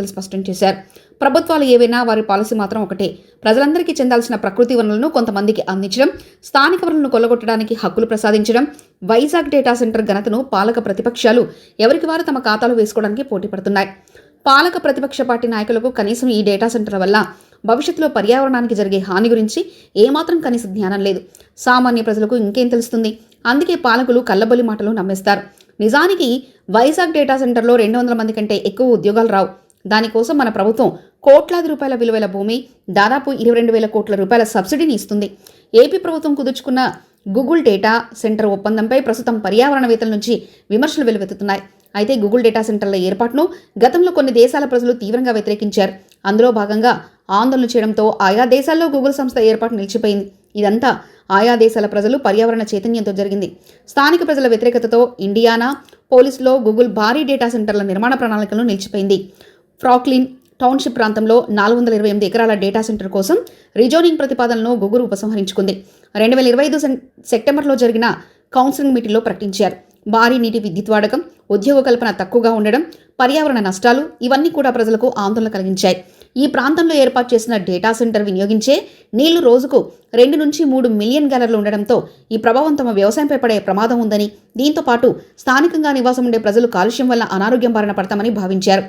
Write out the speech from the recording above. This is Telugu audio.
నేతలు స్పష్టం చేశారు. ప్రభుత్వాలు ఏవైనా వారి పాలసీ మాత్రం ఒకటే. ప్రజలందరికీ చెందాల్సిన ప్రకృతి వనరులను కొంతమందికి అందించడం స్థానిక వనరులను కొల్లగొట్టడానికి హక్కులు ప్రసాదించడం వైజాగ్ డేటా సెంటర్ ఘనతను పాలక ప్రతిపక్షాలు ఎవరికి వారు తమ ఖాతాలో వేసుకోవడానికి పోటీ పడుతున్నాయి. పాలక ప్రతిపక్ష పార్టీ నాయకులకు కనీసం ఈ డేటా సెంటర్ వల్ల భవిష్యత్తులో పర్యావరణానికి జరిగే హాని గురించి ఏమాత్రం కనీస జ్ఞానం లేదు. సామాన్య ప్రజలకు ఇంకేం తెలుస్తుంది? అందుకే పాలకులు కళ్ళబొలి మాటలు నమ్మేస్తారు. నిజానికి వైజాగ్ డేటా సెంటర్లో రెండు వందల మంది కంటే ఎక్కువ ఉద్యోగాలు రావు. దానికోసం మన ప్రభుత్వం కోట్లాది రూపాయల విలువల భూమి దాదాపు ఇరవై రెండు వేల కోట్ల రూపాయల సబ్సిడీని ఇస్తుంది. ఏపీ ప్రభుత్వం కుదుర్చుకున్న గూగుల్ డేటా సెంటర్ ఒప్పందంపై ప్రస్తుతం పర్యావరణవేత్తల నుంచి విమర్శలు వెలువెత్తుతున్నాయి. అయితే గూగుల్ డేటా సెంటర్ల ఏర్పాటును గతంలో కొన్ని దేశాల ప్రజలు తీవ్రంగా వ్యతిరేకించారు. అందులో భాగంగా ఆందోళన చేయడంతో ఆయా దేశాల్లో గూగుల్ సంస్థ ఏర్పాటు నిలిచిపోయింది. ఇదంతా ఆయా దేశాల ప్రజలు పర్యావరణ చైతన్యంతో జరిగింది. స్థానిక ప్రజల వ్యతిరేకతతో ఇండియానా పోలీసులో గూగుల్ భారీ డేటా సెంటర్ల నిర్మాణ ప్రణాళికలను నిలిచిపోయింది. ఫ్రాక్లిన్ టౌన్షిప్ ప్రాంతంలో నాలుగు వందల ఇరవై ఎనిమిది ఎకరాల డేటా సెంటర్ కోసం రిజోనింగ్ ప్రతిపాదనను గుగురు ఉపసంహరించుకుంది. రెండు వేల ఇరవై ఐదు సెప్టెంబర్లో జరిగిన కౌన్సిలింగ్ మీటింగ్లో ప్రకటించారు. భారీ నీటి విద్యుత్ వాడకం ఉద్యోగ కల్పన తక్కువగా ఉండడం పర్యావరణ నష్టాలు ఇవన్నీ కూడా ప్రజలకు ఆందోళన కలిగించాయి. ఈ ప్రాంతంలో ఏర్పాటు చేసిన డేటా సెంటర్ వినియోగించే నీళ్ళు రోజుకు రెండు నుంచి మూడు మిలియన్ గ్యాలర్లు ఉండడంతో ఈ ప్రభావం తమ వ్యవసాయంపై పడే ప్రమాదం ఉందని దీంతో పాటు స్థానికంగా నివాసం ఉండే ప్రజలు కాలుష్యం వల్ల అనారోగ్యం బారిన పడతామని భావించారు.